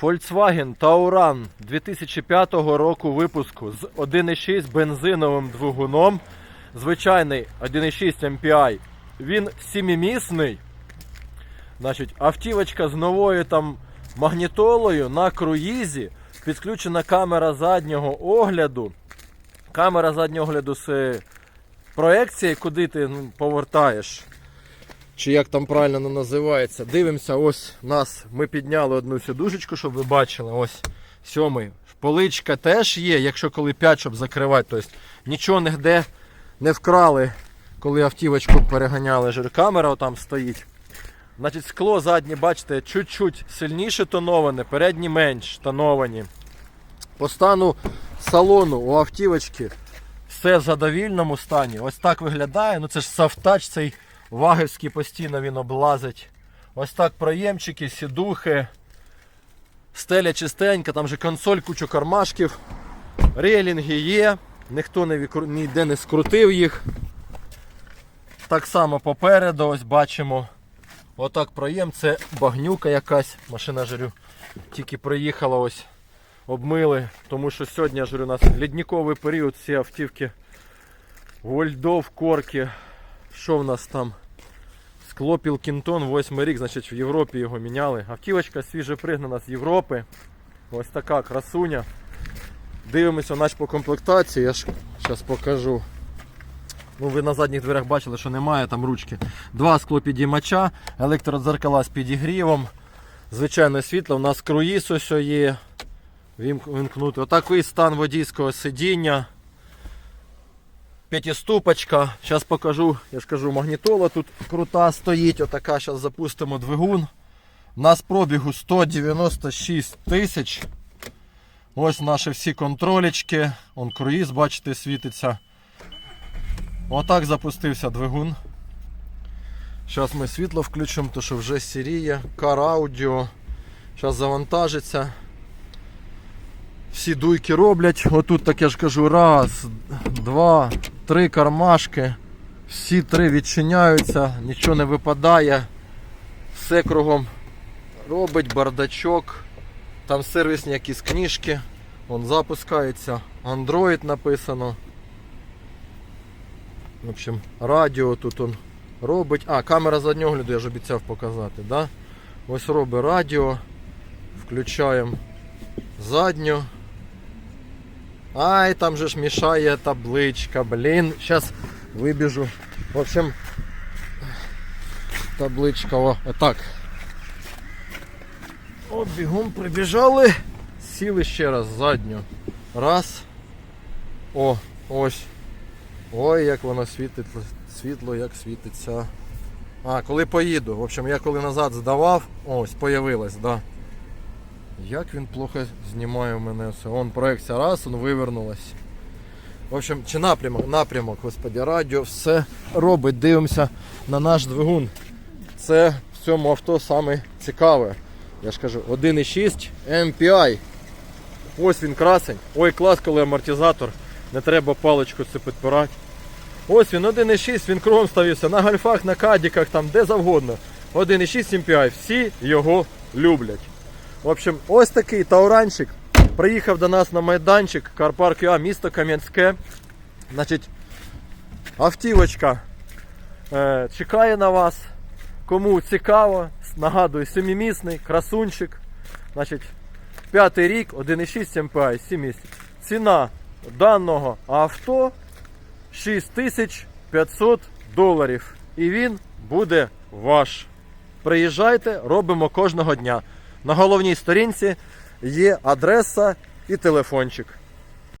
Volkswagen Tauran 2005 року випуску з 1,6 бензиновим двигуном. Звичайний 1,6 MPI. Він сімимісний. Значить, автівочка з новою там магнітолою на круїзі. Підключена камера заднього огляду. Камера заднього огляду з е, проекції, куди ти ну, повертаєш. Чи як там правильно воно називається. Дивимося, ось нас. Ми підняли одну сідушечку, щоб ви бачили. Ось сьомий. Поличка теж є, якщо коли 5, щоб закривати. Тобто нічого нігде не вкрали, коли автівочку переганяли. Жир камера там стоїть. Значить, скло заднє, бачите, чуть-чуть сильніше тоноване, передні менш тоновані. По стану салону у автівочки все в задовільному стані. Ось так виглядає. Ну це ж софтач, цей вагівський постійно він облазить. Ось так проємчики, сідухи. Стеля чистенька, там же консоль, кучу кармашків. Рейлінги є, ніхто не вікру- ніде не скрутив їх. Так само попереду, ось бачимо. Отак проєм, це багнюка якась. Машина жарю. Тільки приїхала ось. Обмили, тому що сьогодні я ж у нас лідниковий період, всі автівки Вольдов, корки. Що в нас там? Скло Пілкінтон, 8 рік, значить в Європі його міняли. Автівочка свіже пригнана з Європи. Ось така красуня. Дивимося наш по комплектації, я ж зараз покажу. Ну, ви на задніх дверях бачили, що немає там ручки. Два склопідіймача, електродзеркала з підігрівом. Звичайне світло, у нас круїз ось є. Вімк- Вимкнути. Отакий стан водійського сидіння. П'ятиступочка. Зараз покажу, я ж кажу, магнітола тут крута стоїть. Отака, зараз запустимо двигун. У нас пробігу 196 тисяч. Ось наші всі контролечки. Он круїз, бачите, світиться. Отак запустився двигун. Зараз ми світло включимо, то що вже сіріє. Кар аудіо. Зараз завантажиться. Всі дуйки роблять. Отут так я ж кажу, раз, два, три кармашки. Всі три відчиняються, нічого не випадає. Все кругом робить бардачок. Там сервісні якісь книжки. Вон запускається. Android написано. В общем, радіо тут он робить. А, камера заднього гляду, я ж обіцяв показати. Да? Ось робить радіо. Включаємо задню. Ай, там же ж мішає табличка, блін. Зараз вибіжу. В общем, табличка о, отак. О, бігом прибіжали. Сіли ще раз задню. Раз. О, ось. Ой, як воно світить, світло, як світиться. А, коли поїду. В общем, я коли назад здавав, ось, появилось, да. Як він плохо знімає у мене все. Вон проекція раз, он вивернулась. В общем, чи напрямок, напрямок, господи, радіо, все робить. Дивимося на наш двигун. Це в цьому авто саме цікаве. Я ж кажу, 1,6 MPI. Ось він красень. Ой, клас, коли амортизатор. Не треба паличку це підпирати. Ось він 1,6, він кругом ставився на гольфах, на кадіках, там де завгодно. 1,6 MPI. Всі його люблять. В общем, ось такий тауранчик. Приїхав до нас на майданчик Карпарк ЮА, місто Кам'янське. Значить, автівочка е, чекає на вас. Кому цікаво, нагадую, семимісний, красунчик. Значить, п'ятий рік, 1,6 MPI, 7 місяців. Ціна даного авто 6500 доларів. І він буде ваш. Приїжджайте, робимо кожного дня. На головній сторінці є адреса і телефончик.